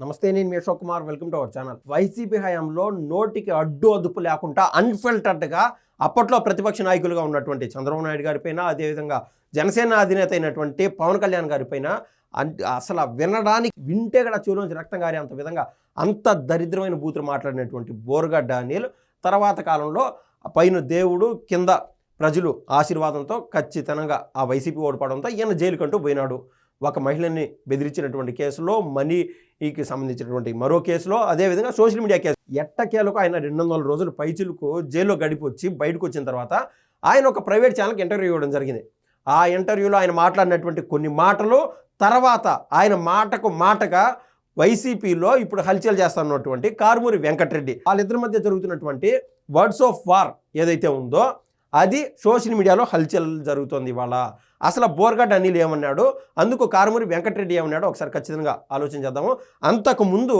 నమస్తే నేను మీ Ashok Kumar. Welcome to our channel. YCP హయాంలో నోటికి అడ్డు అదుపు లేకుండా అన్ఫిల్టర్డ్గా అప్పట్లో ప్రతిపక్ష నాయకులుగా ఉన్నటువంటి చంద్రబాబు నాయుడు గారిపైన అదేవిధంగా జనసేన అధినేత అయినటువంటి పవన్ కళ్యాణ్ గారిపైన అసలు వినడానికి వింటే కూడా చెవులోంచి రక్తం గారి అంత విధంగా అంత దరిద్రమైన బూతులు మాట్లాడినటువంటి బోర్గడ్డ డానియల్ తర్వాత కాలంలో పైన దేవుడు కింద ప్రజలు ఆశీర్వాదంతో ఖచ్చితంగా ఆ వైసీపీ ఓడిపోవడంతో ఈయన జైలుకంటూ పోయినాడు. ఒక మహిళని బెదిరించినటువంటి కేసులో మనీకి సంబంధించినటువంటి మరో కేసులో అదేవిధంగా సోషల్ మీడియా కేసు. ఎట్టకేలకు ఆయన రెండు వందల రోజులు పైచులకు జైల్లో గడిపొచ్చి బయటకు వచ్చిన తర్వాత ఆయన ఒక ప్రైవేట్ ఛానల్కి ఇంటర్వ్యూ ఇవ్వడం జరిగింది. ఆ ఇంటర్వ్యూలో ఆయన మాట్లాడినటువంటి కొన్ని మాటలు తర్వాత ఆయన మాటకు మాటగా వైసీపీలో ఇప్పుడు హల్చల్ చేస్తున్నటువంటి కారుమూరి వెంకటరెడ్డి. వాళ్ళిద్దరి మధ్య జరుగుతున్నటువంటి వర్డ్స్ ఆఫ్ వార్ ఏదైతే ఉందో అది సోషల్ మీడియాలో హల్చల్ జరుగుతోంది ఇవాళ. అసలు బోర్గడ్ అనిల్ ఏమన్నాడు? అందుకు కారుమూరి వెంకటరెడ్డి ఏమన్నాడు ఒకసారి ఖచ్చితంగా ఆలోచన చేద్దాము. అంతకు ముందు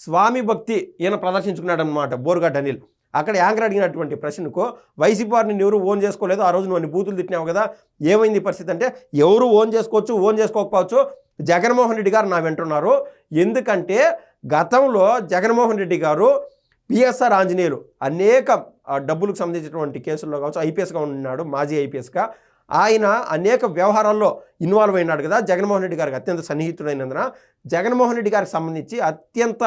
స్వామి భక్తి ఈయన ప్రదర్శించుకున్నాడు అనమాట బోర్గడ్ అనిల్. అక్కడ యాంకర్ అడిగినటువంటి ప్రశ్నకు వైసీపీ వారిని ఎవరు ఓన్ చేసుకోలేదు ఆ రోజు నువ్వు బూతులు తిట్టినావు కదా ఏమైంది పరిస్థితి అంటే ఎవరు ఓన్ చేసుకోవచ్చు ఓన్ చేసుకోకపోవచ్చు జగన్మోహన్ రెడ్డి గారు నా వింటున్నారు. ఎందుకంటే గతంలో జగన్మోహన్ రెడ్డి గారు పిఎస్ఆర్ ఆంజనేయులు అనేక డబ్బులకు సంబంధించినటువంటి కేసుల్లో కావచ్చు ఐపీఎస్గా ఉన్నాడు మాజీ ఐపీఎస్గా. ఆయన అనేక వ్యవహారాల్లో ఇన్వాల్వ్ అయినాడు కదా. జగన్మోహన్ రెడ్డి గారికి అత్యంత సన్నిహితుడైనందున జగన్మోహన్ రెడ్డి గారికి సంబంధించి అత్యంత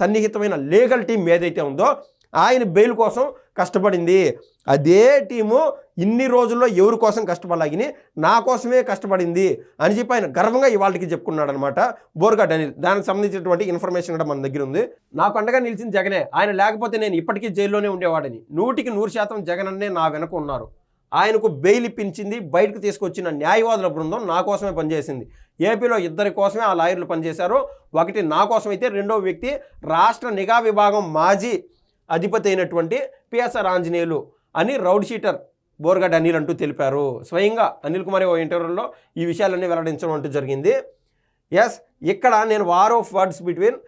సన్నిహితమైన లీగల్ టీం ఏదైతే ఉందో ఆయన బెయిల్ కోసం కష్టపడింది. అదే టీము ఇన్ని రోజుల్లో ఎవరి కోసం కష్టపడలాగిని నా కోసమే కష్టపడింది అని చెప్పి ఆయన గర్వంగా ఇవాళకి చెప్పుకున్నాడు అనమాట బోర్గా అనిల్ దానికి సంబంధించినటువంటి ఇన్ఫర్మేషన్ కూడా మన దగ్గర ఉంది. నాకు అండగా నిలిచింది జగనే. ఆయన లేకపోతే నేను ఇప్పటికీ జైల్లోనే ఉండేవాడిని. నూటికి నూరు శాతం జగన్ అన్నే నా వెనక ఉన్నారు. ఆయనకు బెయిల్ ఇప్పించింది బయటకు తీసుకొచ్చిన న్యాయవాదుల బృందం నా కోసమే పనిచేసింది. ఏపీలో ఇద్దరి కోసమే ఆ లాయర్లు పనిచేశారు. ఒకటి నా కోసమైతే రెండో వ్యక్తి రాష్ట్ర నిఘా విభాగం మాజీ అధిపతి అయినటువంటి పిఎస్ఆర్ ఆంజనేయులు అని రౌడ్ షీటర్ బోర్గడ్ అనిల్ అంటూ తెలిపారు. స్వయంగా అనిల్ కుమార్ ఓ ఇంటర్వ్యూలో ఈ విషయాలన్నీ వెల్లడించడం అంటూ జరిగింది. ఎస్ ఇక్కడ నేను war of words between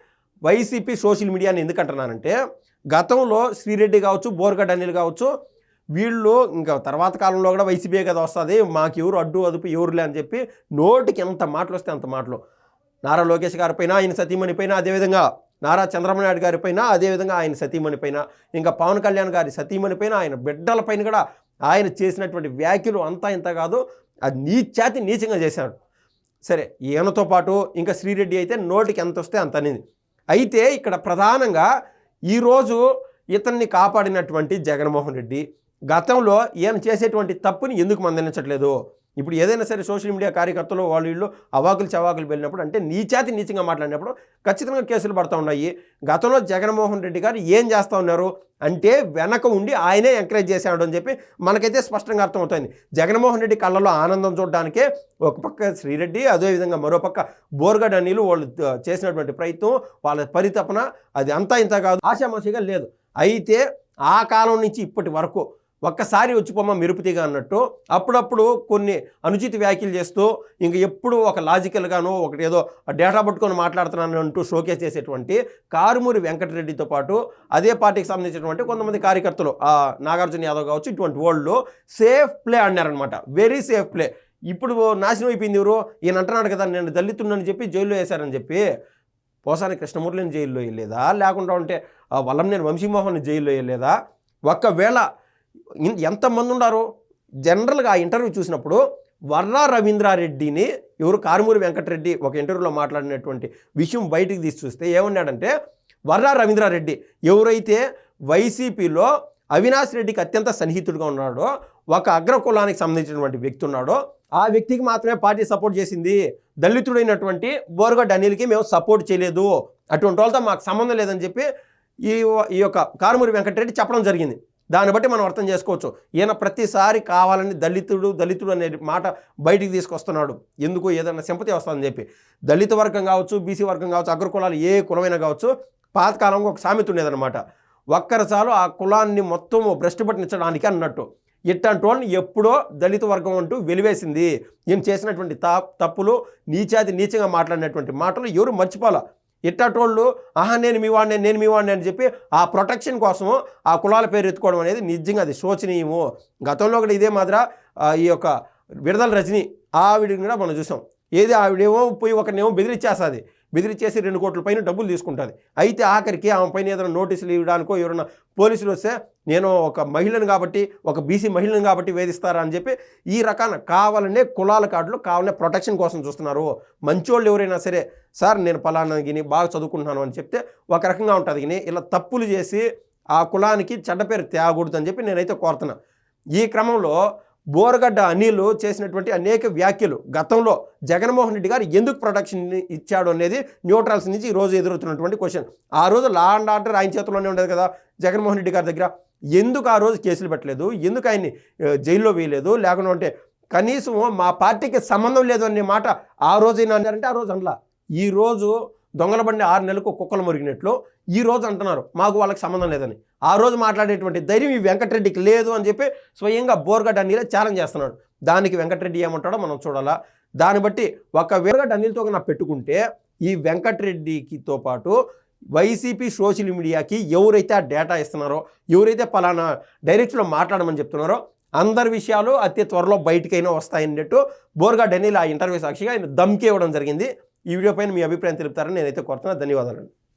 YCP social మీడియాని ఎందుకంటున్నానంటే గతంలో శ్రీరెడ్డి కావచ్చు బోర్గడ్ అనిల్ కావచ్చు వీళ్ళు ఇంకా తర్వాత కాలంలో కూడా వైసీపీ కదా వస్తుంది మాకు ఎవరు అడ్డు అదుపు ఎవరులే అని చెప్పి నోటికి ఎంత మాటలు వస్తే అంత మాటలు. నారా లోకేష్ గారి పైన ఆయన సతీమణి పైన అదేవిధంగా నారా చంద్రబాబు నాయుడు గారి పైన అదేవిధంగా ఆయన సతీమణి పైన ఇంకా పవన్ కళ్యాణ్ గారి సతీమణి పైన ఆయన బిడ్డల పైన కూడా ఆయన చేసినటువంటి వ్యాఖ్యలు అంతా ఇంత కాదు. అది నీచాతి నీచంగా చేశాడు. సరే ఈయనతో పాటు ఇంకా శ్రీరెడ్డి అయితే నోటికి ఎంత వస్తే అంత అనేది. అయితే ఇక్కడ ప్రధానంగా ఈరోజు ఇతన్ని కాపాడినటువంటి జగన్మోహన్ రెడ్డి గతంలో ఈయన చేసేటువంటి తప్పుని ఎందుకు మందలించట్లేదు? ఇప్పుడు ఏదైనా సరే సోషల్ మీడియా కార్యకర్తలు వాళ్ళు వీళ్ళు అవాకులు చవాకులు వెళ్ళినప్పుడు అంటే నీచాతి నీచంగా మాట్లాడినప్పుడు ఖచ్చితంగా కేసులు పడుతూ ఉన్నాయి. గతంలో జగన్మోహన్ రెడ్డి గారు ఏం చేస్తూ ఉన్నారు అంటే వెనక ఉండి ఆయనే ఎంకరేజ్ చేశాడు అని చెప్పి మనకైతే స్పష్టంగా అర్థమవుతుంది. జగన్మోహన్ రెడ్డి కళ్ళలో ఆనందం చూడడానికే ఒక పక్క శ్రీరెడ్డి అదేవిధంగా మరో పక్క బోర్గడ్ అనీలు వాళ్ళు చేసినటువంటి ప్రయత్నం వాళ్ళ పరితపన అది అంతా ఇంత కాదు. ఆశామాషిగా లేదు. అయితే ఆ కాలం నుంచి ఇప్పటి వరకు ఒక్కసారి వచ్చిపోమ్మ మెరుపుతీగా అన్నట్టు అప్పుడప్పుడు కొన్ని అనుచిత వ్యాఖ్యలు చేస్తూ ఇంక ఎప్పుడు ఒక లాజికల్గానో ఒకటి ఏదో డేటా పట్టుకొని మాట్లాడుతున్నాను అంటూ షోకేస్ చేసేటువంటి కారుమూరి వెంకటరెడ్డితో పాటు అదే పార్టీకి సంబంధించినటువంటి కొంతమంది కార్యకర్తలు ఆ నాగార్జున యాదవ్ కావచ్చు ఇటువంటి వాళ్ళు సేఫ్ ప్లే అన్నారనమాట వెరీ సేఫ్ ప్లే. ఇప్పుడు నాశనం అయిపోయింది ఎవరు? ఈయన అంటున్నాడు కదా నేను దళితున్నానని చెప్పి జైల్లో వేశారని చెప్పి. పోసాని కృష్ణమూర్తిని జైల్లో వేయలేదా? లేకుండా ఉంటే ఆ వల్లంనేని వంశీమోహన్ జైల్లో వేయలేదా? ఒక్కవేళ ఎంతమంది ఉన్నారు జనరల్గా ఆ ఇంటర్వ్యూ చూసినప్పుడు వర్రా రవీంద్రారెడ్డిని ఎవరు కారుమూరి వెంకటరెడ్డి ఒక ఇంటర్వ్యూలో మాట్లాడినటువంటి విషయం బయటికి తీసి చూస్తే ఏమన్నాడంటే వర్రా రవీంద్రారెడ్డి ఎవరైతే వైసీపీలో అవినాష్ రెడ్డికి అత్యంత సన్నిహితుడిగా ఉన్నాడో ఒక అగ్రకులానికి సంబంధించినటువంటి వ్యక్తి ఉన్నాడో ఆ వ్యక్తికి మాత్రమే పార్టీ సపోర్ట్ చేసింది. దళితుడైనటువంటి బోర్గడ్ అనిల్కి మేము సపోర్ట్ చేయలేదు. అటువంటి వాళ్ళతో మాకు సంబంధం లేదని చెప్పి ఈ ఈ యొక్క కారుమూరి వెంకటరెడ్డి చెప్పడం జరిగింది. దాన్ని బట్టి మనం అర్థం చేసుకోవచ్చు. ఈయన ప్రతిసారి కావాలని దళితుడు దళితుడు అనే మాట బయటికి తీసుకొస్తున్నాడు. ఎందుకు? ఏదైనా సింపతి వస్తుందని చెప్పి. దళిత వర్గం కావచ్చు బీసీ వర్గం కావచ్చు అగ్రకులాలు ఏ కులమైనా కావచ్చు పాతకాలంలో ఒక సామెత ఉండేదన్నమాట. ఒక్కరి చాలు ఆ కులాన్ని మొత్తం భ్రష్టు పట్టించడానికి అన్నట్టు. ఇట్లాంటి వాళ్ళని ఎప్పుడో దళిత వర్గం అంటూ వెలివేసింది. ఈయన చేసినటువంటి తా తప్పులు నీచాది నీచంగా మాట్లాడినటువంటి మాటలు ఎవరు మర్చిపోలా ఇట్టటోళ్ళు ఆహా నేను మీ వాడిని నేను మీ వాడిని అని చెప్పి ఆ ప్రొటెక్షన్ కోసము ఆ కులాల పేరు ఎత్తుకోవడం అనేది నిజంగా అది శోచనీయము. గతంలో కూడా ఇదే మాదిర ఈ యొక్క విడుదల రజని ఆవిడని కూడా మనం చూసాం. ఏది ఆవిడేమో పోయి ఒకరినేమో బెదిరిచ్చేస్తుంది. బెదిరించేసి రెండు కోట్ల పైన డబ్బులు తీసుకుంటుంది. అయితే ఆఖరికి ఆమె పైన ఏదైనా నోటీసులు ఇవ్వడానికో ఎవరైనా పోలీసులు వస్తే నేను ఒక మహిళను కాబట్టి ఒక బీసీ మహిళను కాబట్టి వేధిస్తారా అని చెప్పి ఈ రకాన కావాలనే కులాల కార్డులు కావాలనే ప్రొటెక్షన్ కోసం చూస్తున్నారు. మంచోళ్ళు ఎవరైనా సరే సార్ నేను పలానా గిని బాగా చదువుకుంటున్నాను అని చెప్తే ఒక రకంగా ఉంటుంది. గిని ఇలా తప్పులు చేసి ఆ కులానికి చెడ్డ పేరు తేగకూడదు అని చెప్పి నేనైతే కోరుతున్నా. ఈ క్రమంలో బోరగడ్డ అనిలు చేసినటువంటి అనేక వ్యాఖ్యలు గతంలో జగన్మోహన్ రెడ్డి గారు ఎందుకు ప్రొటెక్షన్ ఇచ్చాడు అనేది న్యూట్రల్స్ నుంచి ఈరోజు రోజు ఎదురవుతున్నటువంటి క్వశ్చన్ ఆ రోజు లా అండ్ ఆర్డర్ ఆయన చేతిలోనే ఉండేది కదా జగన్మోహన్ రెడ్డి గారి దగ్గర. ఎందుకు ఆ రోజు కేసులు పెట్టలేదు? ఎందుకు ఆయన్ని జైల్లో వేయలేదు? లేకుండా ఉంటే కనీసం మా పార్టీకి సంబంధం లేదు అనే మాట ఆ రోజు అయినా అన్నారంటే ఆ రోజు అనలా. ఈ రోజు దొంగల బండి ఆరు నెలలకు కుక్కలు మురిగినట్లు ఈ రోజు అంటున్నారు. మాకు వాళ్ళకి సంబంధం లేదని. ఆ రోజు మాట్లాడేటువంటి ధైర్యం ఈ వెంకటరెడ్డికి లేదు అని చెప్పి స్వయంగా బోర్గడ్ అనిలే ఛాలెంజ్ చేస్తున్నాడు. దానికి వెంకటరెడ్డి ఏమంటాడో మనం చూడాలా. దాన్ని బట్టి ఒక వేరగడ్డ అనిల్తో నా పెట్టుకుంటే ఈ వెంకటరెడ్డికితో పాటు వైసీపీ సోషల్ మీడియాకి ఎవరైతే ఆ డేటా ఇస్తున్నారో ఎవరైతే పలానా డైరెక్ట్లో మాట్లాడమని చెప్తున్నారో అందరి విషయాలు అతి త్వరలో బయటకైనా వస్తాయన్నట్టు బోర్గా డెనీల్ ఆ ఇంటర్వ్యూ సాక్షిగా ఆయన దమ్కి ఇవ్వడం జరిగింది. ఈ వీడియో పైన మీ అభిప్రాయం తెలుపుతారని నేనైతే కోరుతున్నా. ధన్యవాదాలు